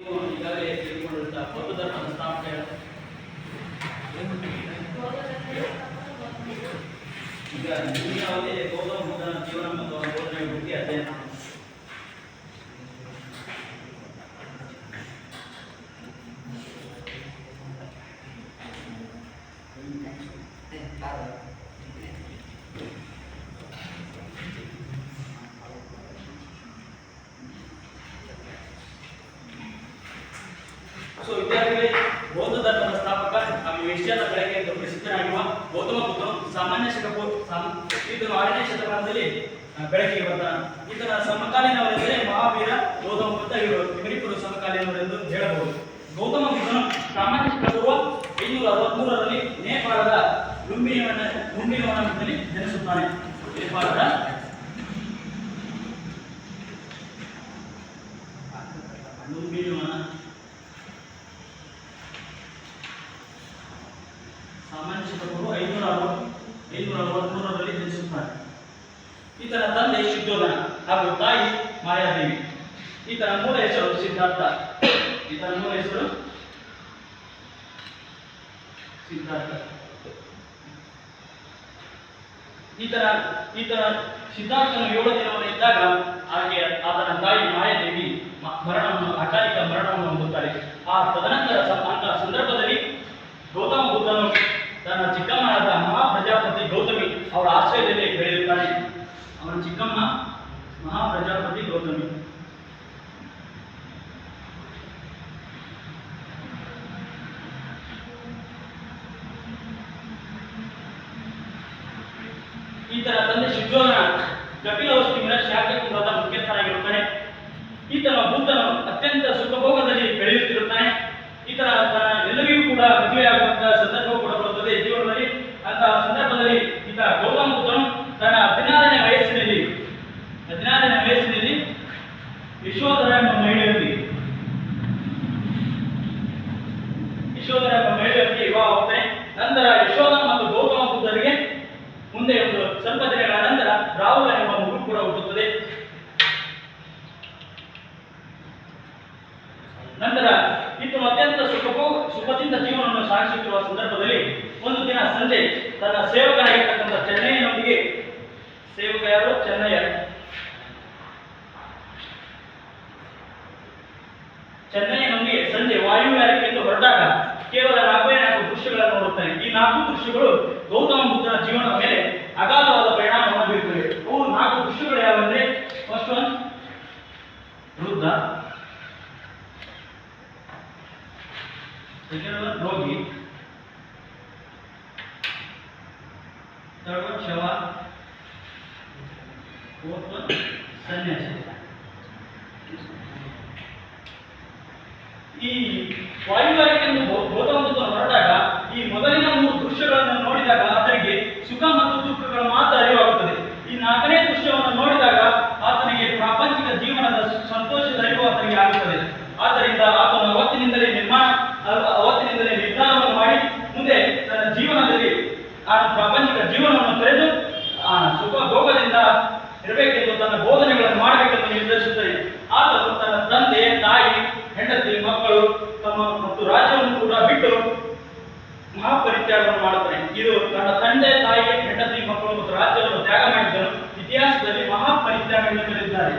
ಈಗಾಗಲೇ ತಿಳ್ಕೊಂಡಿರುತ್ತ ಬೌದ್ಧ ಧರ್ಮದ ಸ್ಥಾಪನೆ ಈಗ ದುನಿಯಾವಲ್ಲಿ ಗೌತಮ ಬುದ್ಧನ ಜೀವನ ಮತ್ತು ಅವರ ಬೋಧನೆಯ ಬಗ್ಗೆ ಅಧ್ಯಯನ ಸೊ ವಿದ್ಯಾರ್ಥಿಗಳೇ, ಬೌದ್ಧ ಧರ್ಮದ ಸ್ಥಾಪಕ ಹಾಗೂ ಏಷ್ಯಾದ ಕಡೆಗೆ ಎಂದು ಪ್ರಸಿದ್ಧನಾಗಿರುವ ಗೌತಮ ಬುದ್ಧನು ಸಾಮಾನ್ಯ ಸಾಮ್- ಈತನು ಆರನೇ ಶತಮಾನದಲ್ಲಿ ಬೆಳಕಿಗೆ ಬರ್ತಾನೆ ಈತನ ಸಮಕಾಲೀನವರೆಂದರೆ ಮಹಾವೀರ ಗೌತಮ ಬುದ್ಧ ಇವರು ಇವರಿಬ್ಬರು ಸಮಕಾಲೀನವರೆಂದು ಹೇಳಬಹುದು. ಗೌತಮ ಬುದ್ಧನು ಸಾಮಾನ್ಯ ಶಕಪೂರ್ವ ಐನೂರ ಅರವತ್ಮೂರರಲ್ಲಿ ನೇಪಾಳದ ಲುಂಬಿನಿವನ ಲುಂಬಿನಿವನದಲ್ಲಿ ಜನಿಸುತ್ತಾನೆ. ನೇಪಾಳದ ಲುಂಬಿನಿವನ ಸಾಮಾನ್ಯ ಶಿಕ್ಷಕರು ಐನೂರ ಅರವತ್ತು ಐನೂರ ಅರವತ್ಮೂರರಲ್ಲಿ ಜನಿಸುತ್ತಾರೆ. ಈತನ ತಂದೆ ಶುದ್ಧೋಧನ ಹಾಗೂ ತಾಯಿ ಮಾಯಾದೇವಿ. ಈತನ ಮೂಲ ಹೆಸರು ಸಿದ್ಧಾರ್ಥ. ಈತನ ಮೂಲ ಹೆಸರು ಸಿದ್ಧಾರ್ಥ. ಈತನ ಈತನ ಸಿದ್ಧಾರ್ಥನು ಏಳು ದಿನವನ್ನು ಇದ್ದಾಗ ಹಾಗೆ ಆತನ ತಾಯಿ ಮಾಯಾದೇವಿ ಮರಣವನ್ನು ಅಕಾಲಿಕ ಮರಣವನ್ನು ಹೊಂದುತ್ತಾರೆ. ಆ ತದನಂತರ ಸ- ಅಂತ ಸಂದರ್ಭದಲ್ಲಿ ಗೌತಮ ಬುದ್ಧನು ತನ್ನ ಚಿಕ್ಕಮ್ಮನಾದ ಮಹಾಪ್ರಜಾಪತಿ ಗೌತಮಿ ಅವರ ಆಶ್ರಯದಲ್ಲಿ ಬೆಳೆಯುತ್ತಾನೆ ಅವನ ಚಿಕ್ಕಮ್ಮ ಮಹಾಪ್ರಜಾಪತಿ ಗೌತಮಿ ಈತನ ತಂದೆ ಶುದ್ಧೋಧನ ಕುಲದ ಮುಖ್ಯಸ್ಥನಾಗಿರುತ್ತಾನೆ ಈತನ ಬುದ್ಧನು ಅತ್ಯಂತ ಸುಖಭೋಗದಲ್ಲಿ ಬೆಳೆಯುತ್ತಿರುತ್ತಾನೆ. ಈತನ ಎಲ್ಲರಿಗೂ ಕೂಡ ಮದುವೆಯಾಗುವಂತಹ ಸಂದರ್ಭ ಕೂಡ ಬರುತ್ತದೆ ಜೀವನದಲ್ಲಿ ಅಂತಹ ಸಂದರ್ಭದಲ್ಲಿ ಈತ ಗೌತಮ ಬುದ್ಧನು ತನ್ನ ಹದಿನಾರನೇ ವಯಸ್ಸಿನಲ್ಲಿ ಹದಿನಾರನೇ ವಯಸ್ಸಿನಲ್ಲಿ ಯಶೋಧರ ಎಂಬ ಮಹಿಳೆಯೊಂದಿಗೆ, ಯಶೋಧರ ಎಂಬ ಮಹಿಳೆಯೊಂದಿಗೆ ವಿವಾಹ ಹೋಗ್ತಾನೆ ನಂತರ ಯಶೋಧ ಮತ್ತು ಗೌತಮ ಬುದ್ಧರಿಗೆ ಮುಂದೆ ಒಂದು ಸ್ವಲ್ಪ ದಿನಗಳ ನಂತರ ರಾಹುಲ ಎಂಬ ಕೂಡ ಹುಟ್ಟುತ್ತದೆ. ನಂತರ ಇತ್ತು ಅತ್ಯಂತ ಸುಖಕ್ಕೂ ಸುಖದಿಂದ ಜೀವನವನ್ನು ಸಾಗಿಸುತ್ತಿರುವ ಸಂದರ್ಭದಲ್ಲಿ ಒಂದು ದಿನ ಸಂಜೆ ತನ್ನ ಸೇವಕರಾಗಿರ್ತಕ್ಕಂಥ ಚೆನ್ನೈನೊಂದಿಗೆ ಸೇವಕ ಯಾರು? ಚೆನ್ನಯ್ಯ. ಚೆನ್ನೈನೊಂದಿಗೆ ಸಂಜೆ ವಾಯುವಿಹಾರಕ್ಕೆಂದು ಹೊರಟಾಗ ಕೇವಲ ನಾಲ್ಕೇ ನಾಲ್ಕು ದೃಶ್ಯಗಳನ್ನು ನೋಡುತ್ತಾನೆ. ಈ ನಾಲ್ಕು ದೃಶ್ಯಗಳು ಗೌತಮ ಬುದ್ಧನ ಜೀವನದ ಮೇಲೆ ಅಗಾಧವಾದ ಪರಿಣಾಮವನ್ನು ಬೀರುತ್ತವೆ. ಯಾವಂದ್ರೆ? ಫಸ್ಟ್ ಒನ್ ವೃದ್ಧ ಸೆಕೆಂಡ್ ಒನ್ ರೋಗಿ ಥರ್ಡ್ ಒನ್ ಶವ ಫೋರ್ತ್ ಒನ್ ಸನ್ಯಾಸಿ ಈ ವಾಯುವಾರಿಕೆಯನ್ನು ಗೌ- ಗೌತಮ ಹೊರಟಾಗ ಈ ಮೊದಲಿನ ಮೂರು ದೃಶ್ಯಗಳನ್ನು ನೋಡಿದಾಗ ಅದರಿಗೆ ಸುಖ ಮತ್ತು ಜೀವನವನ್ನು ತೊರೆದು ಸುಖ ಭೋಗದಿಂದ ಇರಬೇಕೆಂದು ತನ್ನ ಬೋಧನೆಗಳನ್ನು ಮಾಡಬೇಕೆಂದು ನಿರ್ಧರಿಸುತ್ತದೆ ಆತನು ತನ್ನ ತಂದೆ, ತಾಯಿ, ಹೆಂಡತಿ, ಮಕ್ಕಳು ತಮ್ಮ ಮತ್ತು ರಾಜ್ಯವನ್ನು ಕೂಡ ಬಿಟ್ಟು ಮಹಾಪರಿತ್ಯಾಗವನ್ನು ಮಾಡುತ್ತಾನೆ ಇದು ತನ್ನ ತಂದೆ, ತಾಯಿ, ಹೆಂಡತಿ, ಮಕ್ಕಳು ಮತ್ತು ರಾಜ್ಯವನ್ನು ತ್ಯಾಗ ಮಾಡಿದ್ದನು ಇತಿಹಾಸದಲ್ಲಿ ಮಹಾಪರಿತ್ಯಾಗ ಎಂದು ಕರೆದಿದ್ದಾರೆ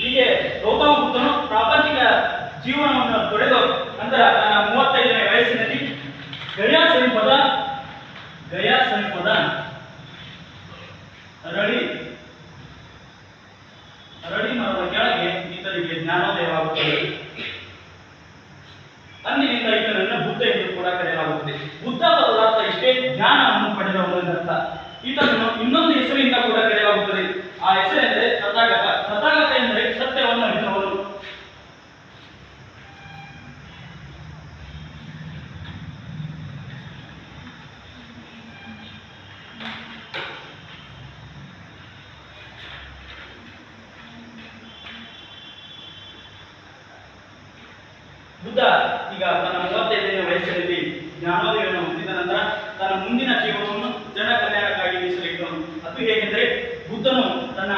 ಹೀಗೆ ಗೌತಮ ಜೀವನವನ್ನು ತೊರೆದು ನಂತರ ತನ್ನ ಮೂವತ್ತೈದನೇ ವಯಸ್ಸಿನಲ್ಲಿ ಗಯಾ ಸಮೀಪದ ಗಯಾ ಸಮೀಪದ ಅರಳಿ ಅರಳಿ ಮರದ ಕೆಳಗೆ ಈತನಿಗೆ ಜ್ಞಾನೋದಯವಾಗುತ್ತದೆ. ಅಂದಿನಿಂದ ಈತನನ್ನು ಬುದ್ಧ ಎಂದು ಕೂಡ ಕರೆಯಲಾಗುತ್ತದೆ. ಬುದ್ಧ ಪದಾರ್ಥ ಇಷ್ಟೇ ಜ್ಞಾನವನ್ನು ಪಡೆದವನು ಎಂದರ್ಥ. ಈತನನ್ನು ಇನ್ನೊಂದು ಹೆಸರಿನಿಂದ ಕೂಡ ಕರೆಯಲಾಗುತ್ತದೆ. ಆ ಹೆಸರೆಂದರೆ ತಥಾಗತ. ತಥಾಗತ ಎಂದರೆ ಸತ್ಯವನ್ನು ಬುದ್ಧ ಈಗ ತನ್ನ ಮೂವತ್ತೈದನೇ ವಯಸ್ಸಿನಲ್ಲಿ ಜ್ಞಾನೋದಯವನ್ನು ಹೊಂದಿದ ನಂತರ ತನ್ನ ಮುಂದಿನ ಜೀವನವನ್ನು ಜನ ಕಲ್ಯಾಣಕ್ಕಾಗಿ ಹೇಗೆಂದರೆ ಬುದ್ಧನು ತನ್ನ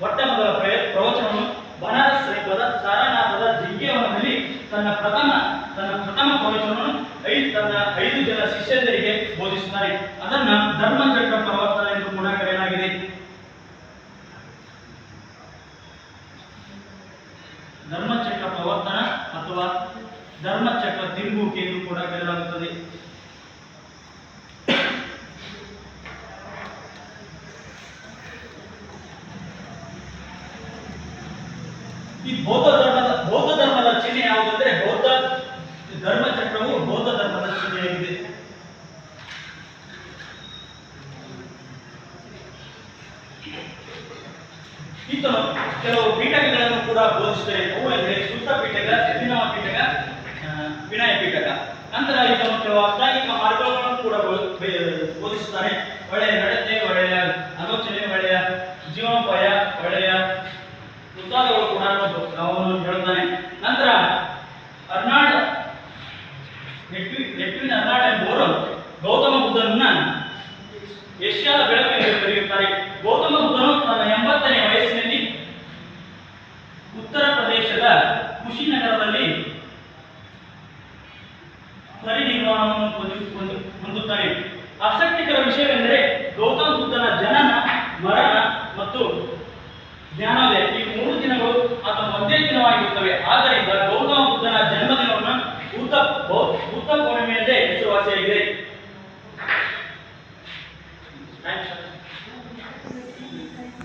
ಮೊಟ್ಟ ಮೊದಲ ಪ್ರಯ- ಪ್ರವಚನವನ್ನು ಬನಾರಸ್ ಸಮೀಪದ ಸಾರನಾಥದ ಜಿಂಕೆವನದಲ್ಲಿ ತನ್ನ ಪ್ರಥಮ ತನ್ನ ಪ್ರಥಮ ಪ್ರವಚನವನ್ನು ಐದು, ತನ್ನ ಐದು ಜನ ಶಿಷ್ಯಂದರಿಗೆ ಬೋಧಿಸುತ್ತಾನೆ. ಅದನ್ನ ಧರ್ಮಚಕ್ರ ಪ್ರವರ್ತನ ಎಂದು ಕೂಡ ಕರೆಯಲಾಗಿದೆ. ಅಥವಾ ಧರ್ಮಚಕ್ರ ತಿರುಗುವಿಕೆ ಎಂದು ಕೂಡ ಕರೆಯಲಾಗುತ್ತದೆ ಈ ಬೌದ್ಧ ಧರ್ಮದ ಬೌದ್ಧ ಧರ್ಮದ ಚಿಹ್ನೆ ಯಾವುದಂದ್ರೆ ಬೌದ್ಧ ಧರ್ಮಚಕ್ರವು ಬೌದ್ಧ ಧರ್ಮದ ಚಿಹ್ನೆಯಾಗಿದೆ. ಈತನು ಕೆಲವು ಪೀಠಗಳನ್ನು ಕೂಡ ಬೋಧಿಸಿದರೆ ಅವು ಎಂದರೆ ಸುತ್ತ ಪೀಠಗಳ ಪೀಠಕ ಆ, ವಿನಯ ಪೀಠಕ ನಂತರ ಈತನು ಕೆಲವು ಅಷ್ಟಾಂಗಿಕ ಮಾರ್ಗಗಳನ್ನು ಕೂಡ ಬೋಧಿಸುತ್ತಾನೆ ಒಳ್ಳೆಯ ನಡತೆ ಒಳ್ಳೆಯ ಆಲೋಚನೆ ಒಳ್ಳೆಯ ಜೀವನೋಪಾಯ ಒಳ್ಳೆಯ ಮುಂತಾದವುಗಳು ಕೂಡ ಅವನು ಹೇಳುತ್ತಾನೆ ನಂತರ ಅರ್ನಾಡ್ ನೆಟ್ವಿ- ನೆಟ್ವಿನ್ ಅರ್ನಾಡ್ ಎಂಬುವರು ಗೌತಮ ಬುದ್ಧನ ಏಷ್ಯಾದ ಬೆಳಕು ಎಂದು ಕರೆಯುತ್ತಾರೆ. ಗೌತಮ ಬುದ್ಧನು ತನ್ನ ಎಂಬತ್ತನೇ ವಯಸ್ಸಿನಲ್ಲಿ ಉತ್ತರ ಪ್ರದೇಶದ ಕುಶಿನಗರದಲ್ಲಿ ಪರಿನಿರ್ವಾಣವನ್ನು ಒದಗಿಸಿಕೊಂಡು ಹೊಂದಿ- ಹೊಂದುತ್ತಾನೆ ಆಸಕ್ತಿಕರ ವಿಷಯವೆಂದರೆ ಗೌತಮ ಬುದ್ಧನ ಜನನ ಮರಣ ಮತ್ತು ಜ್ಞಾನೋದಯ.